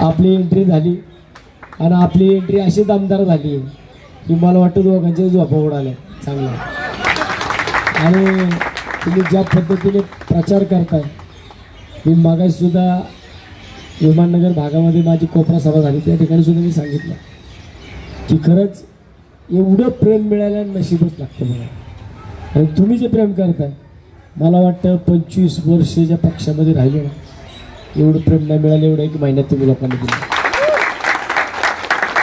आपली एंट्री झाली. आणि आपली एंट्री अशी दमदार झाली की मला वाटतं दोघांच्या झोपा उडाल्या चांगल्या आणि तुम्ही ज्या पद्धतीने प्रचार करताय मी मागायसुद्धा विमाननगर भागामध्ये माझी कोपरा सभा झाली. त्या ठिकाणी सुद्धा मी सांगितलं की खरंच एवढं प्रेम मिळायला नशीबच लागतं मला. आणि तुम्ही जे प्रेम करताय मला वाटतं पंचवीस वर्ष ज्या पक्षामध्ये राहिले ना एवढं प्रेम नाही मिळालं एवढं एक महिन्यात तुम्ही लोकांनी दिलं.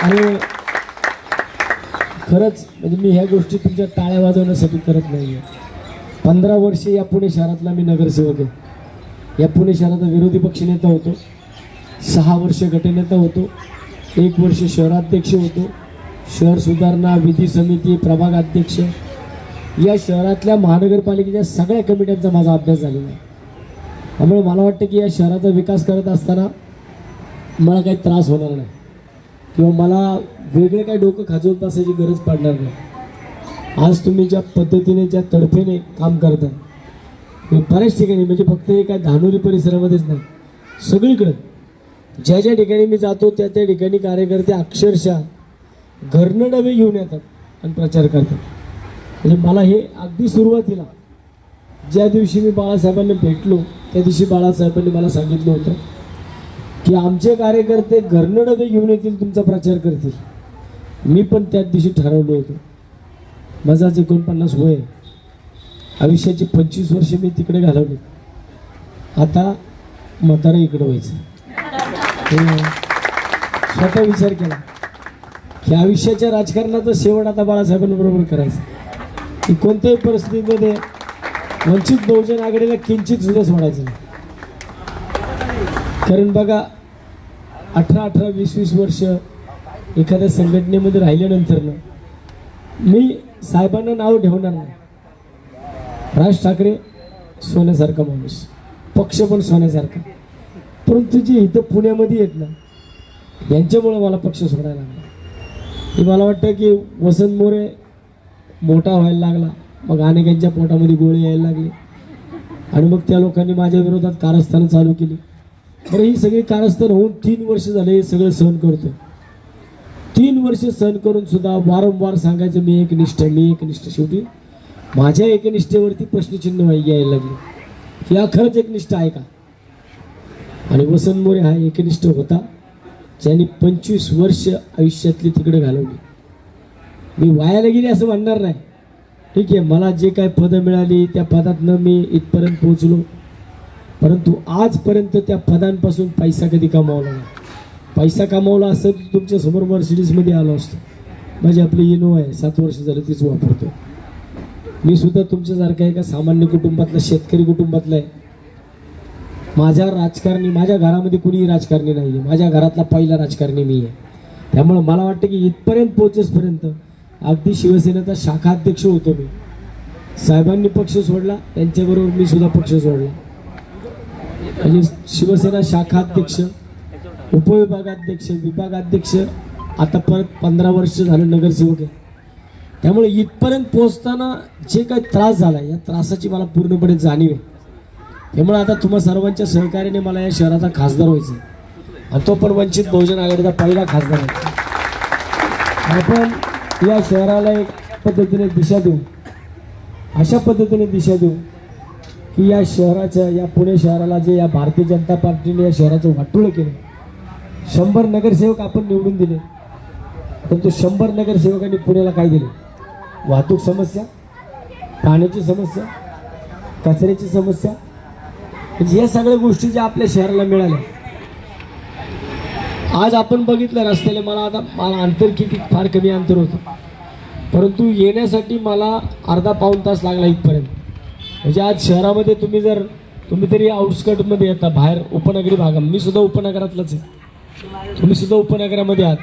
आणि खरंच म्हणजे मी ह्या गोष्टी तुमच्या टाळ्या वाजवण्यासाठी करत नाही आहे पंधरा वर्षे या पुणे शहरातला मी नगरसेवक आहे. या पुणे शहराचा विरोधी पक्षनेता होतो. सहा वर्ष गटनेता होतो. एक वर्ष शहराध्यक्ष होतो. शहर सुधारणा विधी समिती प्रभाग अध्यक्ष या शहरातल्या महानगरपालिकेच्या सगळ्या कमिट्यांचा माझा अभ्यास झालेला आहे. त्यामुळे मला वाटतं की या शहराचा विकास करत असताना मला काही त्रास होणार नाही. किंवा मला वेगळे काही डोकं खाजवत बसायची गरज पडणार नाही. आज तुम्ही ज्या पद्धतीने ज्या तडफेने काम करताय बऱ्याच ठिकाणी म्हणजे फक्त हे काय धानोरी परिसरामध्येच नाही सगळीकडे. ज्या ज्या ठिकाणी मी जातो त्या त्या ठिकाणी कार्यकर्ते अक्षरशः घरनं डबे घेऊन येतात आणि प्रचार करतात. म्हणजे मला हे अगदी सुरुवातीला ज्या दिवशी मी बाळासाहेबांना भेटलो त्या दिवशी बाळासाहेबांनी मला सांगितलं होतं की आमचे कार्यकर्ते घरनं घेऊन येतील तुमचा प्रचार करतील. मी पण त्याच दिवशी ठरवलं होतं. माझा एकोणपन्नास वय आहे. आयुष्याची पंचवीस वर्ष मी तिकडे घालवली. आता म्हातारा इकडं व्हायचं. हो. स्वतः विचार केला की आयुष्याच्या राजकारणाचा शेवट आता बाळासाहेबांबरोबर करायचं. की कोणत्याही परिस्थितीमध्ये वंचित बहुजन आघाडीला किंचित सुद्धा सोडायचं नाही. कारण बघा अठरा अठरा वीस वीस वर्ष एखाद्या संघटनेमध्ये राहिल्यानंतर ना मी साहेबांना नाव ठेवणार नाही. राज ठाकरे सोन्यासारखा माणूस पक्ष पण सोन्यासारखा. परंतु जे इथं पुण्यामध्ये येत ना यांच्यामुळं मला पक्ष सोडायला लागला. मला वाटतं की वसंत मोरे मोठा व्हायला लागला. मग अनेकांच्या पोटामध्ये गोळे यायला लागले. आणि मग त्या लोकांनी माझ्या विरोधात कारस्थानं चालू केली. बरं ही सगळी कारस्थान होऊन तीन वर्ष झाले हे सगळं सहन करतो तीन वर्ष सहन करून सुद्धा वारंवार सांगायचं मी एकनिष्ठ मी एकनिष्ठ शेवटी. माझ्या एकनिष्ठेवरती प्रश्नचिन्ह यायला लागले. की हा खरंच एकनिष्ठ आहे का? आणि वसंत मोरे हा एकनिष्ठ होता ज्यांनी पंचवीस वर्ष आयुष्यातली तिकडे घालवली. मी वायाला गेली असं म्हणणार नाही. ठीक आहे मला जे काय पदं मिळाली त्या पदातनं मी इथपर्यंत पोहोचलो. परंतु आजपर्यंत त्या पदांपासून पैसा कधी कमावला नाही. पैसा कमावला असं तर तुमच्यासमोर मर्सिडीजमध्ये आलो असतो. माझी आपली इनोवा आहे सात वर्ष झालं तीच वापरतो मी सुद्धा तुमच्यासारखा एका सामान्य कुटुंबातला शेतकरी कुटुंबातला आहे. माझ्या राजकारणी माझ्या घरामध्ये कुणीही राजकारणी नाही आहे माझ्या घरातला पहिला राजकारणी मी आहे. त्यामुळं मला वाटतं की इथपर्यंत पोचेसपर्यंत अगदी शिवसेनेचा शाखाध्यक्ष होतो मी. साहेबांनी पक्ष सोडला त्यांच्याबरोबर मी सुद्धा पक्ष सोडला. म्हणजे शिवसेना शाखाध्यक्ष उपविभागाध्यक्ष विभागाध्यक्ष आता परत पंधरा वर्ष झालं नगरसेवक आहे. त्यामुळे इथपर्यंत पोहोचताना जे काही त्रास झाला या त्रासाची मला पूर्णपणे जाणीव आहे. त्यामुळे आता तुम्हा सर्वांच्या सहकार्याने मला या शहराचा खासदार व्हायचं आहे. आणि तो पण वंचित बहुजन आघाडीचा पहिला खासदार आहे. आपण या शहराला एक पद्धतीने दिशा देऊ. अशा पद्धतीने दिशा देऊ की या शहराच्या या पुणे शहराला जे या भारतीय जनता पार्टीने या शहराचं वाटोळं केलं. शंभर नगरसेवक आपण निवडून दिले. परंतु शंभर नगरसेवकांनी पुण्याला काय दिले वाहतूक समस्या पाण्याची समस्या कचऱ्याची समस्या. म्हणजे या सगळ्या गोष्टी ज्या आपल्या शहराला मिळाल्या आज आपण बघितलं रस्त्याला मला आता मला अंतर किती फार कमी अंतर होतं. परंतु येण्यासाठी मला अर्धा पाऊण तास लागला इथपर्यंत. म्हणजे आज शहरामध्ये तुम्ही जर तुम्ही तरी आउटस्कटमध्ये येता बाहेर उपनगरी भागा मी सुद्धा उपनगरातलाच आहे. तुम्ही सुद्धा उपनगरामध्ये आहात.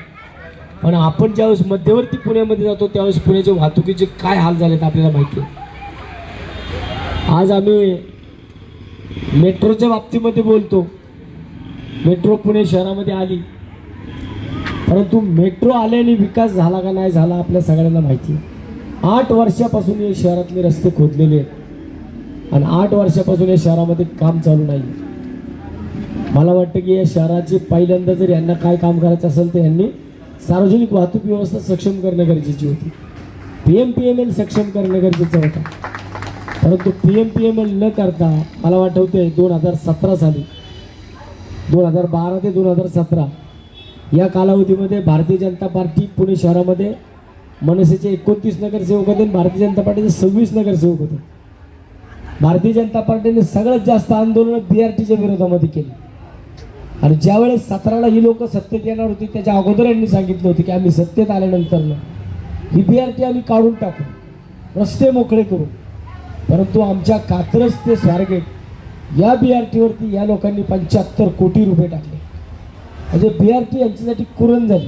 पण आपण ज्यावेळेस मध्यवर्ती पुण्यामध्ये जातो त्यावेळेस पुण्याच्या वाहतुकीचे काय हाल झालेत आपल्याला माहिती आहे. आज आम्ही मेट्रोच्या बाबतीमध्ये बोलतो. मेट्रो पुणे शहरामध्ये आली. परंतु मेट्रो आल्याने विकास झाला का नाही झाला आपल्या सगळ्यांना माहिती आहे. आठ वर्षापासून या शहरातले रस्ते खोदलेले आहेत. आणि आठ वर्षापासून या शहरामध्ये काम चालू नाही मला वाटतं की या शहराचे पहिल्यांदा जर यांना काय काम करायचं असेल तर यांनी सार्वजनिक वाहतूक व्यवस्था सक्षम करणं गरजेची होती. P M P M L सक्षम करणं गरजेचं होतं. परंतु P M P M L न करता मला वाटवते दोन हजार सतरा साली दोन हजार बारा ते दोन हजार सतरा या कालावधीमध्ये भारतीय जनता पार्टी पुणे शहरामध्ये मनसेचे एकोणतीस नगरसेवक होते भारतीय जनता पार्टीचे सव्वीस नगरसेवक होते. भारतीय जनता पार्टीने सगळ्यात जास्त आंदोलन बी आर टीच्या विरोधामध्ये केली. आणि ज्यावेळेस सतराला ही लोक सत्तेत येणार होती त्याच्या अगोदर यांनी सांगितलं होतं की आम्ही सत्तेत आल्यानंतर ही बी आर टी आम्ही काढून टाकू. रस्ते मोकळे करू. परंतु आमच्या कात्रज ते स्वारगेट या बी आर टीवरती या लोकांनी पंच्याहत्तर कोटी रुपये टाकले. म्हणजे बी आर टी यांच्यासाठी कुरण झाली?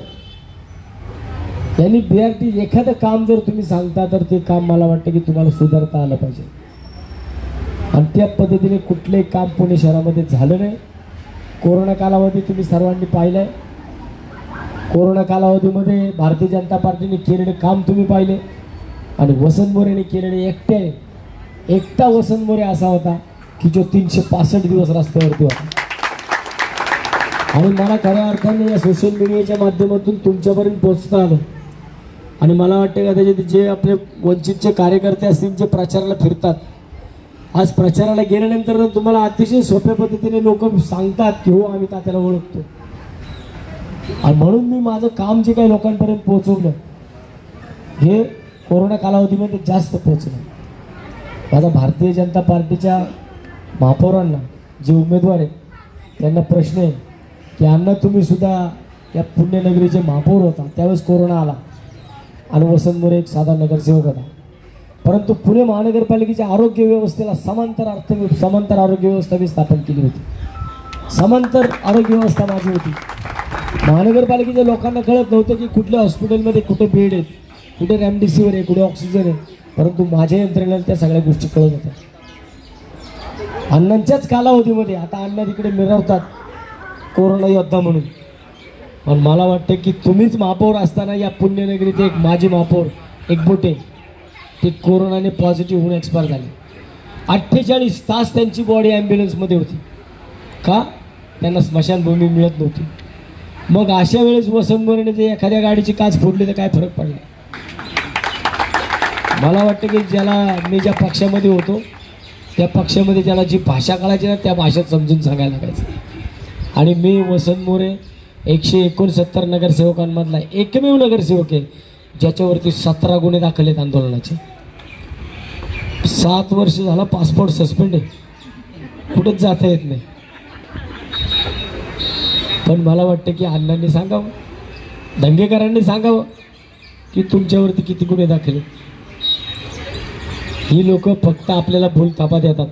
यांनी बी आर टी एखादं काम जर तुम्ही सांगता तर ते काम मला वाटतं की तुम्हाला सुधारता आलं पाहिजे. आणि त्या पद्धतीने कुठलंही काम पुणे शहरामध्ये झालं नाही. कोरोना कालावधी तुम्ही सर्वांनी पाहिलं आहे कोरोना कालावधीमध्ये भारतीय जनता पार्टीने केलेले काम तुम्ही पाहिले. आणि वसंत मोरेने केलेले एकट्याने एकटा वसंत मोरे असा होता की जो तीनशे पासष्ट दिवस रस्त्यावरती होता. आणि मला खऱ्या अर्थाने या सोशल मीडियाच्या माध्यमातून तुमच्यापर्यंत पोहोचता आलं. आणि मला वाटतं का त्याचे जे आपले वंचितचे कार्यकर्ते असतील जे प्रचाराला फिरतात. आज प्रचाराला गेल्यानंतर तुम्हाला अतिशय सोप्या पद्धतीने लोक सांगतात की हो आम्ही तात्याला ओळखतो. आणि म्हणून मी माझं काम जे काही लोकांपर्यंत पोहोचवलं हे कोरोना कालावधीमध्ये जास्त पोहोचलं. माझा भारतीय जनता पार्टीच्या महापौरांना जे उमेदवार आहेत त्यांना प्रश्न आहे की अण्णा तुम्ही सुद्धा या पुण्यनगरीचे महापौर होता. त्यावेळेस कोरोना आला. आणि वसंत मोरे एक साधा नगरसेवक होता. परंतु पुणे महानगरपालिकेच्या आरोग्य व्यवस्थेला समांतर अर्थ समांतर आरोग्य व्यवस्था मी स्थापन केली होती. समांतर आरोग्य व्यवस्था माझी होती. महानगरपालिकेच्या लोकांना कळत नव्हतं की कुठल्या हॉस्पिटलमध्ये कुठे बेड आहेत कुठे रॅमडिसिवर आहे कुठे ऑक्सिजन आहे. परंतु माझ्या यंत्रणेला त्या सगळ्या गोष्टी कळत होत्या. अण्णांच्याच कालावधीमध्ये आता अण्णा तिकडे मिरवतात कोरोना योद्धा म्हणून. पण मला वाटतं की तुम्हीच महापौर असताना या पुण्यनगरीचे एक माजी महापौर एकबोटे ते कोरोनाने पॉझिटिव्ह होऊन एक्सपायर झाले. अठ्ठेचाळीस तास त्यांची बॉडी ॲम्ब्युलन्समध्ये होती. का? त्यांना स्मशानभूमी मिळत नव्हती. मग अशा वेळेस वसंत मोरेने एखाद्या गाडीची काच फोडली तर काय फरक पडला? मला वाटतं की ज्याला मी ज्या पक्षामध्ये होतो त्या पक्षामध्ये ज्याला जी भाषा कळायची ना त्या भाषेत समजून सांगायला लागायचं. आणि मी वसंत मोरे एकशे एकोणसत्तर नगरसेवकांमधला एकमेव नगरसेवक आहे ज्याच्यावरती सतरा गुन्हे दाखल आहेत आंदोलनाचे. सात वर्ष झालं पासपोर्ट सस्पेंड आहे. कुठंच जाता येत नाही. पण मला वाटतं की अण्णांनी सांगावं दंगेकरांनी सांगावं की तुमच्यावरती किती गुन्हे दाखल ही लोक फक्त आपल्याला भूल तापा देतात.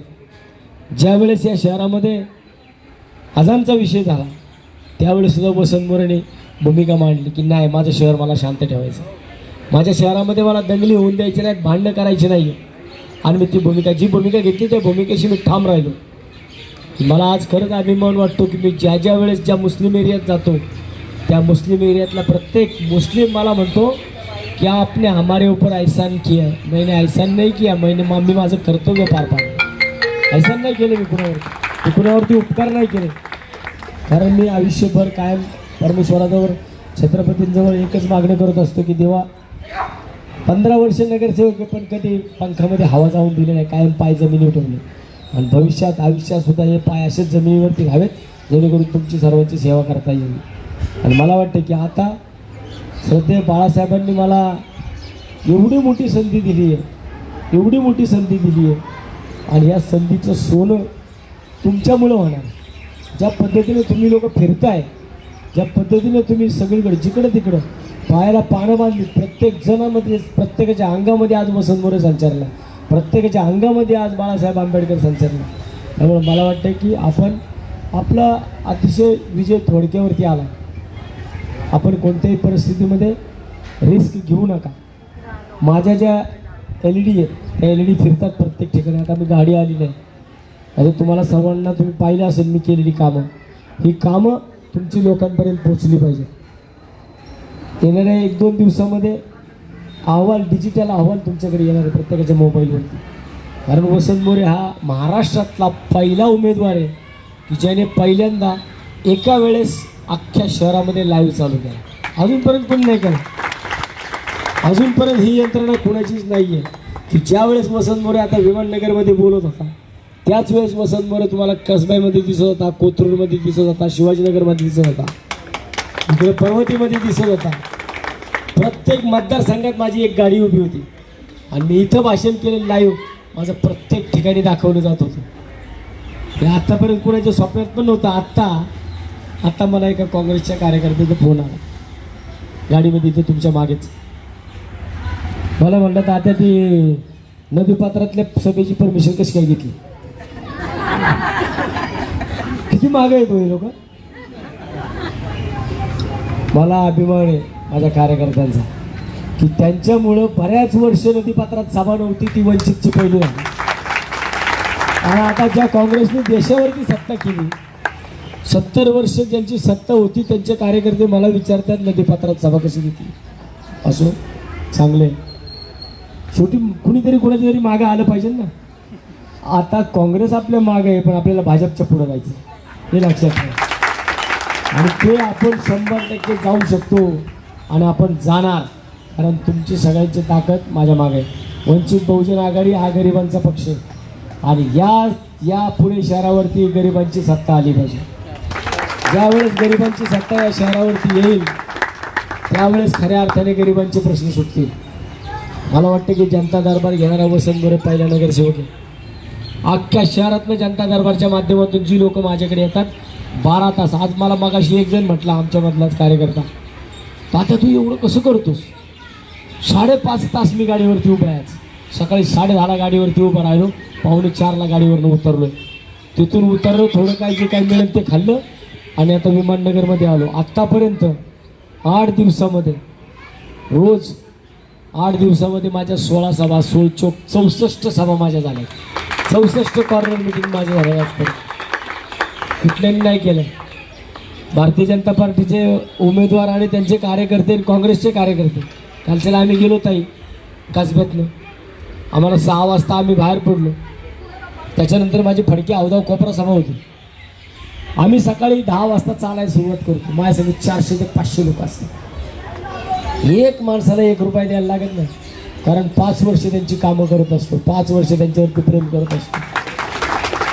ज्यावेळेस या शहरामध्ये अजानचा विषय झाला. त्यावेळीसुद्धा वसंत मोरेने भूमिका मांडली की नाही माझं शहर मला शांत ठेवायचं माझ्या शहरामध्ये मला दंगली होऊन द्यायची नाहीत भांडणं करायची नाही आणि मी ती भूमिका जी भूमिका घेतली त्या भूमिकेशी मी ठाम राहिलो. मला आज खरंच अभिमान वाटतो की मी ज्या ज्या वेळेस ज्या मुस्लिम एरियात जातो त्या मुस्लिम एरियातला प्रत्येक मुस्लिम मला म्हणतो की आपने हमारे ऊपर ऐसान किया. मैंने ऐसान नाही किया मैंने मा- मी माझं कर्तव्य पार पाडलं. ऐसान नाही केलं मी कुणावर. कुणावरती उपकार नाही केले. कारण मी आयुष्यभर कायम परमेश्वराजवळ छत्रपतींजवळ एकच मागणी करत असतो की देवा पंधरा वर्ष नगरसेवक पण कधी पंखामध्ये हवा जाऊन दिली नाही कायम पाय जमिनीवर ठेवले. आणि भविष्यात आयुष्यात सुद्धा हे पाय असेच जमिनीवरती घावेत जेणेकरून तुमची सर्वांची सेवा करता येईल. आणि मला वाटतं की आता श्रद्धेय बाळासाहेबांनी मला एवढी मोठी संधी दिली आहे एवढी मोठी संधी दिली आहे. आणि या संधीचं सोनं तुमच्यामुळं होणार. ज्या पद्धतीने तुम्ही लोक फिरताय ज्या पद्धतीने तुम्ही सगळीकडे जिकडं तिकडं पायाला पानं बांधली प्रत्येक जणामध्ये प्रत्येकाच्या अंगामध्ये आज वसंत मोरे संचारला. प्रत्येकाच्या अंगामध्ये आज बाळासाहेब आंबेडकर संचारला. त्यामुळे मला वाटतं की आपण आपला अतिशय विजय थोडक्यावरती आला. आपण कोणत्याही परिस्थितीमध्ये रिस्क घेऊ नका. माझ्या ज्या एल ई डी आहेत त्या एल ई डी फिरतात प्रत्येक ठिकाणी. आता मी गाडी आली नाही आता तुम्हाला सर्वांना तुम्ही पाहिलं असेल मी केलेली कामं. ही कामं तुमची लोकांपर्यंत पोचली पाहिजे. येणाऱ्या एक दोन दिवसामध्ये अहवाल डिजिटल अहवाल तुमच्याकडे येणार आहे प्रत्येकाच्या मोबाईलवरती. कारण वसंत मोरे हा महाराष्ट्रातला पहिला उमेदवार आहे की ज्याने पहिल्यांदा एका वेळेस अख्ख्या शहरामध्ये लाईव्ह चालू केला. अजूनपर्यंत कोणी नाही केला. अजूनपर्यंत ही यंत्रणा कोणाचीच नाही आहे की ज्यावेळेस वसंत मोरे आता विमाननगरमध्ये बोलत होता त्याच वेळेस वसंत मोरे तुम्हाला कसबाईमध्ये दिसत होता कोथरूडमध्ये दिसत होता शिवाजीनगरमध्ये दिसत होता इकडे पर्वतीमध्ये दिसत होता. प्रत्येक मतदारसंघात माझी एक गाडी उभी होती. आणि मी इथं भाषण केलेलं लाईव्ह हो, माझं प्रत्येक ठिकाणी दाखवलं जात होतं. हे आत्तापर्यंत कोणाच्या स्वप्नात पण नव्हतं आत्ता आत्ता मला एका काँग्रेसच्या कार्यकर्त्याचा फोन आला. गाडीमध्ये इथे तुमच्या मागेच. मला म्हणलं तर आता ती नदीपात्रातल्या सभेची परमिशन कशी काय घेतली? किती मागे येतो हो हे लोक? मला अभिमान आहे माझ्या कार्यकर्त्यांचा की त्यांच्यामुळं बऱ्याच वर्ष नदीपात्रात सभा नव्हती ती वंचितची पहिली झाली. आणि आता ज्या काँग्रेसने देशावरती सत्ता केली सत्तर वर्ष ज्यांची सत्ता होती त्यांचे कार्यकर्ते मला विचारतात नदीपात्रात सभा कशी घेतली? असो चांगले शेवटी कुणीतरी कोणाच्या तरी मागं आलं पाहिजे ना. आता काँग्रेस आपल्या मागं आहे पण आपल्याला भाजपच्या पुढं जायचं हे लक्षात ठेवा. आणि ते आपण शंभर टक्के जाऊ शकतो आणि आपण जाणार. कारण तुमची सगळ्यांची ताकद माझ्या मागे वंचित बहुजन आघाडी हा गरिबांचा पक्ष आणि या या पुणे शहरावरती गरिबांची सत्ता आली पाहिजे. ज्यावेळेस गरिबांची सत्ता या शहरावरती येईल त्यावेळेस खऱ्या अर्थाने गरिबांचे प्रश्न सुटतील. मला वाटतं की जनता दरबार घेणारा वसंत मोरे पहिला नगरसेवक आहे. अख्ख्या शहरातनं जनता दरबारच्या माध्यमातून जी लोक माझ्याकडे येतात बारा तास. आज मला मगाशी एक जण म्हटलं आमच्यामधलाच कार्यकर्ता. आता तू एवढं कसं करतोस? साडेपाच तास मी गाडीवरती उभं आहे सकाळी साडे दहाला गाडीवरती उभं राहिलो पाहुणे चारला गाडीवरनं उतरलो तिथून उतरलो थोडं काय जे काय मिळेल ते खाल्लं आणि आता विमाननगरमध्ये आलो. आत्तापर्यंत आठ दिवसामध्ये रोज आठ दिवसामध्ये माझ्या सोळा सभा सोळ चौसष्ट सभा माझ्या झाल्या. चौसष्ट कॉर्नर मिटिंग माझ्या झाल्या आजपर्यंत कुठल्यानी नाही केलं भारतीय जनता पार्टीचे उमेदवार आणि त्यांचे कार्यकर्ते आणि काँग्रेसचे कार्यकर्ते. कालच्याला आम्ही गेलो ताई कसब्यातनं. आम्हाला सहा वाजता आम्ही बाहेर पडलो. त्याच्यानंतर माझी फडकी अवधाव कोपरा सभा होती. आम्ही सकाळी दहा वाजता चालायला सुरुवात करतो. माझ्यासाठी चारशे ते पाचशे लोक असतात. एक माणसाला एक रुपया द्यायला लागत नाही. कारण पाच वर्ष त्यांची कामं करत असतो. पाच वर्ष त्यांच्यावरती प्रेम करत असतो.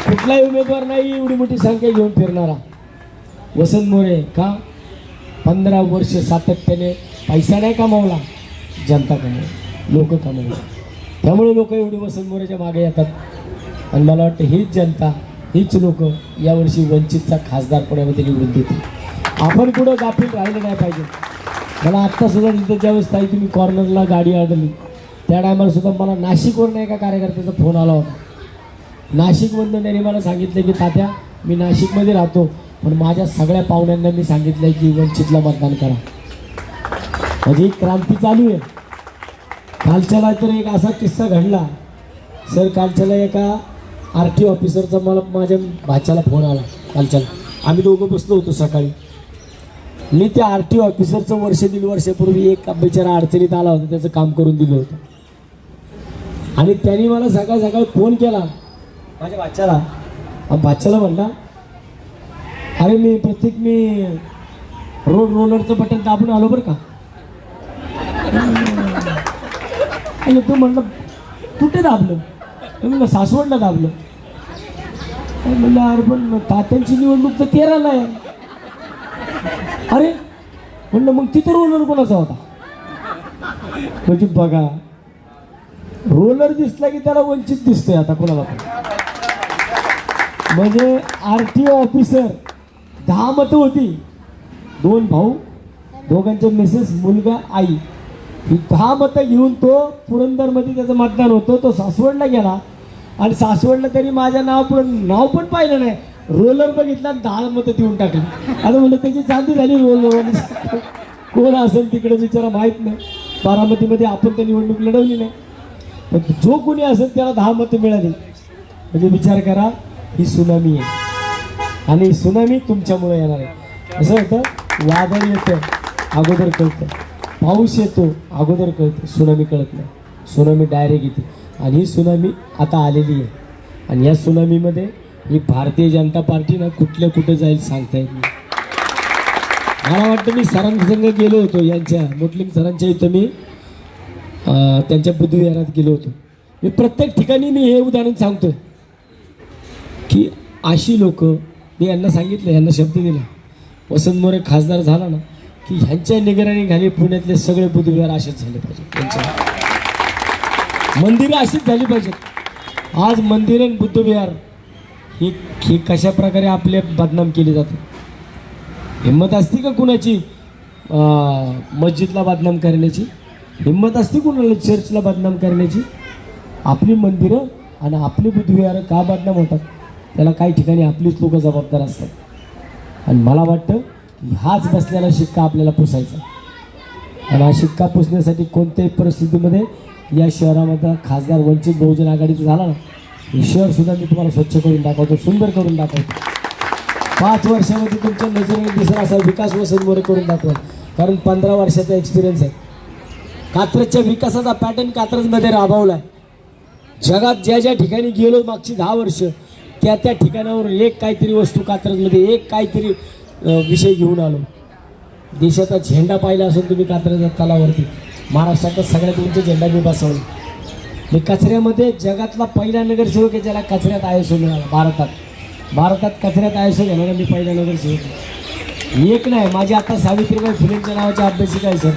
कुठलाही उमेदवार नाही एवढी मोठी संख्या घेऊन फिरणारा. वसंत मोरे का? पंधरा वर्ष सातत्याने पैसा नाही कमावला जनता कमावली लोक कमावली. त्यामुळे लोक एवढी वसंत मोरेच्या मागे येतात. आणि मला वाटतं हीच जनता हीच लोक यावर्षी वंचितचा खासदार पुण्यामध्ये निवडून देतील. आपण कुठं गाफील राहिलं नाही पाहिजे. मला आत्ता सुद्धा तिथं ज्यावेळेस ताई तुम्ही कॉर्नरला गाडी अडली त्या टायमाला सुद्धा मला नाशिकवरून एका कार्यकर्त्याचा फोन आला होता. नाशिकमधनं त्यांनी मला सांगितलं की तात्या मी नाशिकमध्ये राहतो पण माझ्या सगळ्या पाहुण्यांना मी सांगितलं की वंचितला मतदान करा. म्हणजे ही क्रांती चालू आहे. कालच्याला तर एक असा किस्सा घडला. सर कालच्याला एका आर टी ऑफिसरचा मला माझ्या भाच्याला फोन आला. कालच्याला. आम्ही दोघं बसलो होतो सकाळी. मी त्या आर टी ऑफिसरचं वर्ष दीड वर्षापूर्वी एक बिचारा अडचणीत आला होता त्याचं काम करून दिलं होतं. आणि त्यांनी मला सकाळ सकाळी फोन केला. माझ्या बाच्याला बादशाला बाच्याला म्हणला अरे मी प्रत्येक मी रोड रोलरचं बटन दाबून आलो बरं का? आणि तू म्हणलं कुठे दाबलं? म्हणलं सासवडला दाबलं. म्हणलं अरे पण तात्यांची निवडणूक तर तेराला आहे. अरे? म्हणलं मग तिथं रोलर कोणाचा होता? म्हणजे बघा रोलर दिसला की त्याला वंचित दिसतोय आता कोणाला पण. म्हणजे आर टी ओ ऑफिसर दहा मतं होती. दोन भाऊ दोघांचे मिसेस मुलगा आई. ही दहा मतं घेऊन तो पुरंदरमध्ये त्याचं मतदान होतं. तो सासवडला गेला. आणि सासवडला त्यांनी माझ्या नाव पण नाव पण पाहिलं नाही. रोलर बघितला दहा मतं देऊन टाकली. आता म्हणलं त्याची चांदी झाली रोलर कोण असेल तिकडे बिचारा माहीत नाही. बारामतीमध्ये आपण त्या निवडणूक लढवली नाही. पण जो कोणी असेल त्याला दहा मतं मिळाली. म्हणजे विचार करा ही सुनामी आहे. आणि सुनामी तुमच्यामुळे येणार आहे. असं होतं? वादळ येतं अगोदर कळतं. पाऊस येतो अगोदर कळतं. सुनामी कळत नाही. सुनामी डायरेक्ट येते. आणि ही सुनामी आता आलेली आहे. आणि या सुनामीमध्ये ही भारतीय जनता पार्टी ना कुठल्या कुठे जाईल सांगता येत नाही. मला वाटतं मी सरांसंग गेलो होतो यांच्या मोटलिंग सरांच्या इथं मी. त्यांच्या बुद्धविहारात गेलो होतो. मी प्रत्येक ठिकाणी मी हे उदाहरण सांगतो की अशी लोक मी यांना सांगितलं यांना शब्द दिला. वसंत मोरे खासदार झाला ना की ह्यांच्या निगराणी घाली पुण्यातले सगळे बुद्धविहार असेच झाले पाहिजे त्यांच्या मंदिरं अशीच झाली पाहिजेत. आज मंदिर आणि बुद्धविहार ही हे कशा प्रकारे आपले बदनाम केले जातात? हिंमत असते का कुणाची? मस्जिदला बदनाम करण्याची? हिंमत असते कोणाला चर्चला बदनाम करण्याची? आपली मंदिरं आणि आपली बुद्धविहारं का बदनाम होतात? त्याला काही ठिकाणी आपलीच लोक जबाबदार असतात. आणि मला वाटतं की हाच बसलेला शिक्का आपल्याला पुसायचा आणि हा शिक्का पुसण्यासाठी कोणत्याही परिस्थितीमध्ये या शहरामध्ये खासदार वंचित बहुजन आघाडीचं झाला ना हे शहरसुद्धा मी तुम्हाला स्वच्छ करून दाखवतो सुंदर करून दाखवतो. पाच वर्षामध्ये तुमच्या नजरेने दिसला असा विकास वसंत मोरे करून दाखवा. कारण पंधरा वर्षाचा एक्सपिरियन्स आहे. कात्रजच्या विकासाचा पॅटर्न कात्रजमध्ये राबवला आहे जगात ज्या ज्या ठिकाणी गेलो मागची दहा वर्ष त्या त्या ठिकाणावर एक काहीतरी वस्तू कात्रजमध्ये एक काहीतरी विषय घेऊन आलो. देशाचा झेंडा पाहिला असेल तुम्ही कात्रज तलावरती. महाराष्ट्राचा सगळ्यात उंच झेंडा मी बसवला. मी कचऱ्यामध्ये जगातला पहिला नगरसेवक आहे ज्याला कचऱ्यात आयसो मिळाला भारतात. भारतात कचऱ्यात आयसो घेणारा मी पहिला नगरसेवक मी एक नाही माझी आता सावित्रीबाई फुलेंच्या नावाच्या अभ्यासिका आहे सर.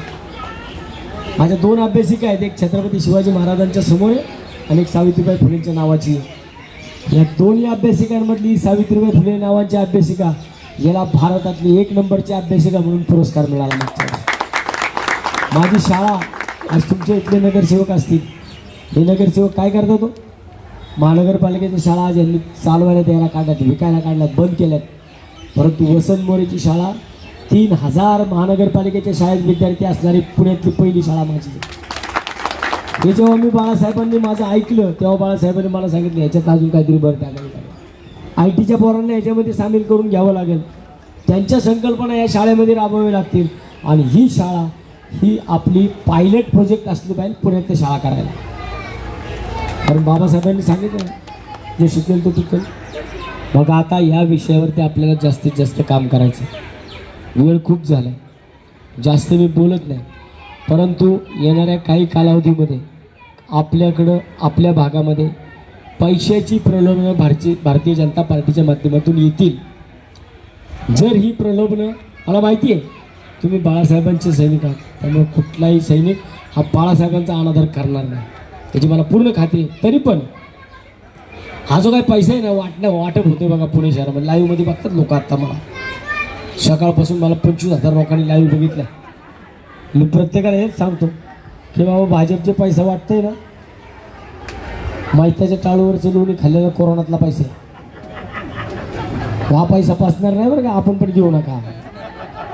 माझ्या दोन अभ्यासिका आहेत. एक छत्रपती शिवाजी महाराजांच्या समोर आहे आणि एक सावित्रीबाई फुलेंच्या नावाची या दोन्ही अभ्यासिकांमधली सावित्रीबाई फुले नावाची अभ्यासिका याला भारतातली एक नंबरची अभ्यासिका म्हणून पुरस्कार मिळाला मागच्या माझी शाळा आज तुमचे इथले नगरसेवक असतील. हे नगरसेवक काय करतो तो हो? महानगरपालिकेच्या शाळा आज यांनी चालवायला द्यायला काढल्यात विकायला काढल्यात बंद केल्यात. परंतु वसंत मोरेची शाळा तीन हजार महानगरपालिकेच्या शाळेत विद्यार्थी असणारी पुण्यातली पहिली शाळा माझी. हे जेव्हा मी बाळासाहेबांनी माझं ऐकलं तेव्हा बाळासाहेबांनी मला सांगितलं याच्यात अजून काहीतरी बरं टाकायला आय टीच्या पोरांना याच्यामध्ये सामील करून घ्यावं लागेल. त्यांच्या संकल्पना या शाळेमध्ये राबवाव्या लागतील. आणि ही शाळा ही आपली पायलट प्रोजेक्ट असली पाहिजे पुण्यातल्या शाळा करायला. कारण बाबासाहेबांनी सांगितलं जे शिकेल तो टिकेल मग आता या विषयावरती आपल्याला जास्तीत जास्त काम करायचं वेळ खूप झाला. जास्त मी बोलत नाही. परंतु येणाऱ्या काही कालावधीमध्ये आपल्याकडं आपल्या भागामध्ये पैशाची प्रलोभनं भारतीय भारतीय जनता पार्टीच्या माध्यमातून येतील. जर ही प्रलोभनं मला माहिती आहे तुम्ही बाळासाहेबांचे सैनिक आहात. त्यामुळे कुठलाही सैनिक हा बाळासाहेबांचा अनादर करणार नाही. त्याची मला पूर्ण खात्री आहे. तरी पण हा जो काही पैसा आहे ना वाटणं वाटप होतोय बघा पुणे शहरामध्ये. लाईव्हमध्ये बघतात लोक आत्ता मला. सकाळपासून मला पंचवीस हजार लोकांनी लाईव्ह बघितलं मी प्रत्येकाला हेच सांगतो की बाबा भाजपचे पैसा वाटतंय ना? माहित्याच्या टाळूवरचे लोणी खाल्लेला कोरोनातला पैसा. हा पैसा पासणार नाही बरं का आपण पण घेऊ नका.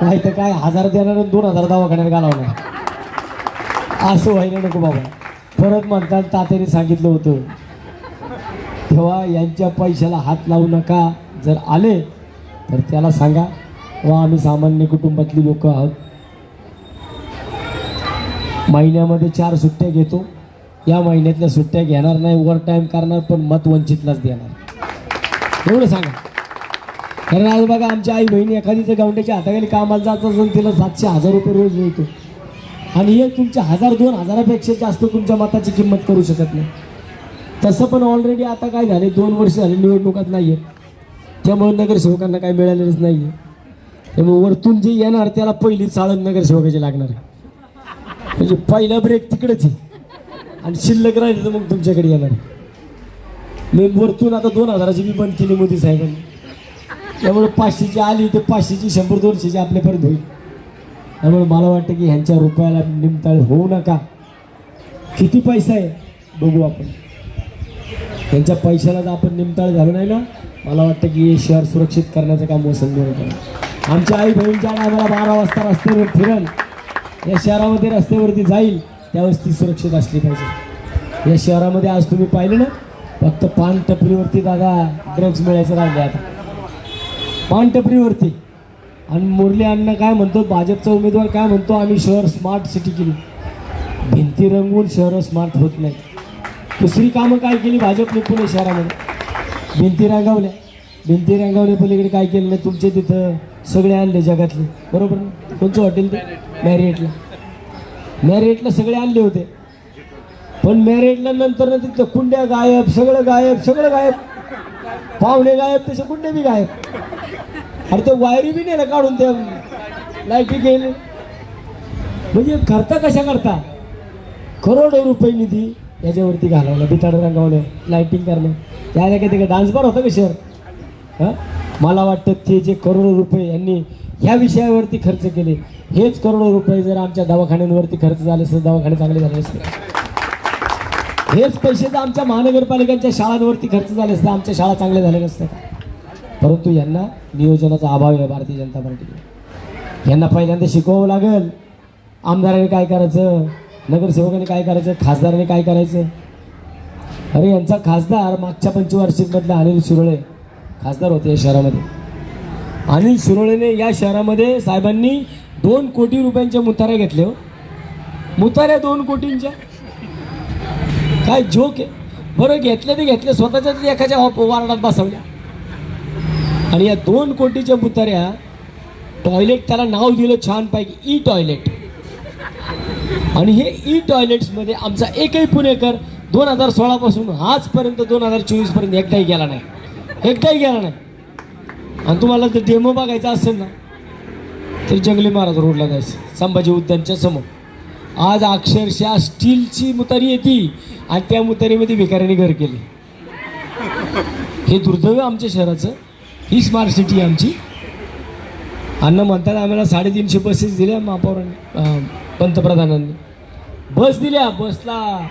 नाही तर काय हजार देणार दोन हजार दवाखान्यात घालवणार. असं व्हायला नको बाबा. परत म्हणतात तात्याने सांगितलं होतं तेव्हा यांच्या पैशाला हात लावू नका. जर आले तर त्याला सांगा. वा आम्ही सामान्य कुटुंबातली लोक आहोत. महिन्यामध्ये चार सुट्ट्या घेतो. या महिन्यातल्या सुट्ट्या घेणार नाही ओव्हर टाईम करणार पण मत वंचितलाच देणार. एवढं सांगा. कारण आज बघा आमच्या आई बहिणी एखादी जर गावंड्याच्या हाताखाली कामाला जात असेल तिला सातशे हजार रुपये रोज मिळतो. आणि हे तुमच्या हजार दोन हजारापेक्षा जास्त तुमच्या मताची किंमत करू शकत नाही. तसं पण ऑलरेडी आता काय झाले दोन वर्ष झाले निवडणुकात नाही आहे त्यामुळे नगरसेवकांना काय मिळालेलंच नाही आहे त्यामुळे वरतून जे येणार त्याला पहिली चाळण नगरसेवकाची लागणार. म्हणजे पहिला ब्रेक तिकडेच आहे. आणि शिल्लक राहिली तर मग तुमच्याकडे येणार. मी वरतून आता दोन हजाराची मी बंद केली मोदी साहेबांनी. त्यामुळे पाचशेची आली तर पाचशेची शंभर दोनशेची आपल्यापर्यंत होईल. त्यामुळे मला वाटतं की ह्यांच्या रुपयाला निमताळ होऊ नका. किती पैसा आहे बघू आपण. त्यांच्या पैशाला जर आपण निमताळ झालो नाही ना. मला वाटतं की हे शहर सुरक्षित करण्याचं काम वसंत करा आमच्या आई बहिणीच्या आम्हाला बारा वाजता रस्त्यावर फिरल. या शहरामध्ये रस्त्यावरती जाईल त्यावेळेस ती सुरक्षित असली पाहिजे. या शहरामध्ये आज तुम्ही पाहिलं ना फक्त पान टपरीवरती दादा ड्रग्ज मिळायचं राहिले आता. पान टपरीवरती आणि मुरली अण्णा काय म्हणतो भाजपचा उमेदवार काय म्हणतो आम्ही शहर स्मार्ट सिटी केली. भिंती रंगवून शहरं स्मार्ट होत नाही. दुसरी कामं काय केली भाजपने पुणे शहरामध्ये? भिंती रंगवल्या. भिंती रंगावले पलीकडे काय केलं नाही तुमचे तिथं सगळे आणले जगातले. बरोबर ना? कोणचं हॉटेल ते? मॅरिएटला मॅरिएटला सगळे आणले होते. पण मॅरिएटला नंतर ना तिथं कुंड्या गायब सगळं गायब सगळं गायब. पाहुणे गायब तसे कुंडे बी गायब. अरे ते वायरी बी नेला काढून त्या लाईटी गेले. म्हणजे करता कशा करता? करोडो रुपये निधी याच्यावरती घालवला बिताड रंगावलं लाईटिंग करणं. त्याला काय तिकडे डान्स बार होता का शहर हां? मला वाटतं ते जे करोडो रुपये यांनी ह्या विषयावरती खर्च केले हेच करोडो रुपये जर आमच्या दवाखान्यांवरती खर्च झाले असते दवाखाने चांगले झाले असते. हेच पैसे जर आमच्या महानगरपालिकांच्या शाळांवरती खर्च झाले असते आमच्या शाळा चांगल्या झाल्या नसत्या परंतु यांना नियोजनाचा अभाव आहे भारतीय जनता पार्टीला. यांना पहिल्यांदा शिकवावं लागेल. आमदाराने काय करायचं? नगरसेवकाने काय करायचं? खासदाराने काय करायचं? अरे यांचा खासदार मागच्या पंचवार्षिकमधला अनिल सुरळे खासदार होते या शहरामध्ये. अनिल सुरळेने या शहरामध्ये साहेबांनी दोन कोटी रुपयांच्या मुताऱ्या घेतल्या हो. मुताऱ्या दोन कोटींच्या? काय जोक आहे? बरं घेतले ते घेतले स्वतःच्याच एखाद्या ऑप- वार्डात बसवल्या. आणि या दोन कोटीच्या मुताऱ्या टॉयलेट त्याला नाव दिलं छानपैकी ई टॉयलेट आणि हे ई टॉयलेट्समध्ये आमचा एकही पुणेकर दोन हजार सोळापासून आजपर्यंत दोन हजार चोवीसपर्यंत एकदाही गेला नाही. एकटाही गेला नाही. आणि तुम्हाला जर डेमो बघायचा असेल ना तर जंगली महाराज रोडला जायचं. संभाजी उद्यानच्या समोर. आज अक्षरशः स्टीलची मुतारी येते आणि त्या मुतारीमध्ये भिकाऱ्याने घर केले. हे दुर्दैव आमच्या शहराचं. ही स्मार्ट सिटी आहे आमची. अन्न म्हणतात आम्हाला साडेतीनशे बसेस दिल्या महापौरांनी पंतप्रधानांनी. बस दिल्या बसला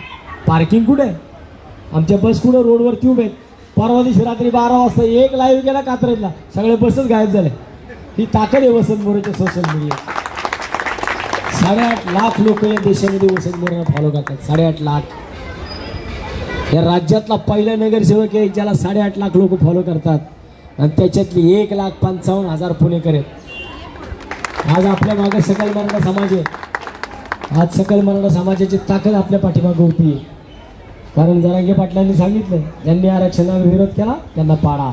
पार्किंग कुठे? आहे आमच्या बस कुठं? रोडवरती उभे आहेत. परवा दिवशी रात्री बारा वाजता एक लाईव्ह गेला कात्रजला. सगळे बसच गायब झाले. ही ताकद आहे वसंत मोरेच्या सोशल मीडिया साडेआठ लाख लोक या देशामध्ये वसंत मोरेला फॉलो करतात. साडेआठ लाख. या राज्यातला पहिला नगरसेवक आहे ज्याला साडेआठ लाख लोक फॉलो करतात. आणि त्याच्यातली एक लाख पंचावन्न हजार पुणेकर आहेत. आज आपल्या मागे सकल मराठा समाज आहे. आज सकल मराठा समाजाची ताकद आपल्या पाठीमागे होती कारण जरांगे पाटलांनी सांगितलं. ज्यांनी आरक्षणाला विरोध केला त्यांना पाडा.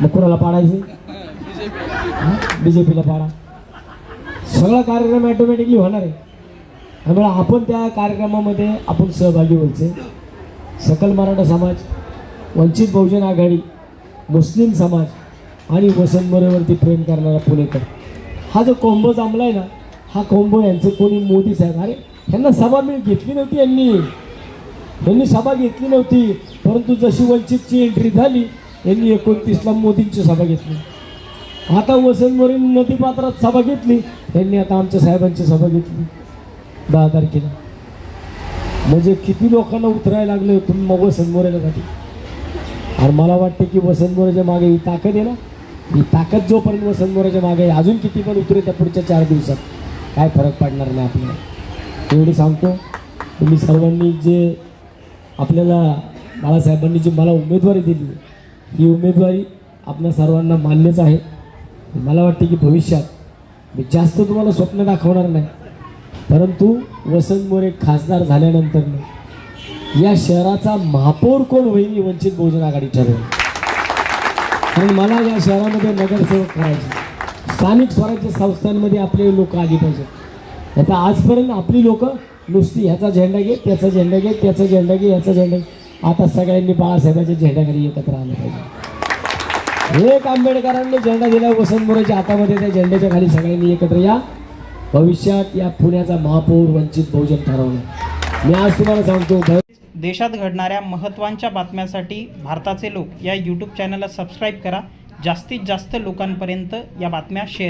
मग कुणाला पाडायचं? बी जे पीला पाडा. सगळा कार्यक्रम ॲटोमॅटिकली होणार आहे. त्यामुळे आपण त्या कार्यक्रमामध्ये आपण सहभागी व्हायचे. सकल मराठा समाज वंचित बहुजन आघाडी मुस्लिम समाज आणि वसंत प्रेम करणारा पुणेकर. हा जो कोंबो जमला आहे ना हा कोंबो यांचं कोणी मोदी साहेब अरे ह्यांना सभा मी घेतली नव्हती यांनी. यांनी सभा घेतली नव्हती परंतु जशी वंचितची एंट्री झाली यांनी एकोणतीसला मोदींची सभा घेतली. आता वसंत नदीपात्रात सभा घेतली यांनी आता आमच्या साहेबांची सभा घेतली. दहा तारखेला. म्हणजे किती लोकांना उतरायला लागले तुम्ही मग वसंत मोरेसाठी. आणि मला वाटते की वसंत मोरेच्या मागे ही ताकद आहे ना? ही ताकद जोपर्यंत वसंत मोरेच्या मागे आहे, अजून किती पण उतरे त्या पुढच्या चार दिवसात. काय फरक पडणार नाही आपल्याला. एवढी सांगतो तुम्ही सर्वांनी जे आपल्याला बाळासाहेबांनी जी मला उमेदवारी दिली ही उमेदवारी आपल्या सर्वांना मान्यच आहे. मला वाटते की भविष्यात मी जास्त तुम्हाला स्वप्न दाखवणार नाही परंतु वसंत मोरे खासदार झाल्यानंतर या शहराचा महापौर कोण होईल ही वंचित बहुजन आघाडी ठरवेल कारण मला या शहरामध्ये नगरसेवक करायचे स्थानिक स्वराज्य संस्थांमध्ये आपले लोक आली पाहिजेत. आता आजपर्यंत आपली लोकं नुसती ह्याचा झेंडा घे त्याचा झेंडा घे त्याचा झेंडा घे ह्याचा झेंडा घे. आता सगळ्यांनी बाळासाहेबांच्या झेंड्याखाली एकत्र आलं पाहिजे. एक आंबेडकरांनी झेंडा दिला वसंतमोराच्या हातामध्ये त्या झेंड्याच्या खाली सगळ्यांनी एकत्र या. भविष्यात या पुण्याचा महापौर वंचित बहुजन ठरवलं मी आज तुम्हाला सांगतो देशात घडणाऱ्या महत्त्वांच्या बातम्यांसाठी भारताचे लोक या यूट्यूब चॅनलला सबस्क्राईब करा. जास्तीत जास्त लोकांपर्यंत या बातम्या शेअर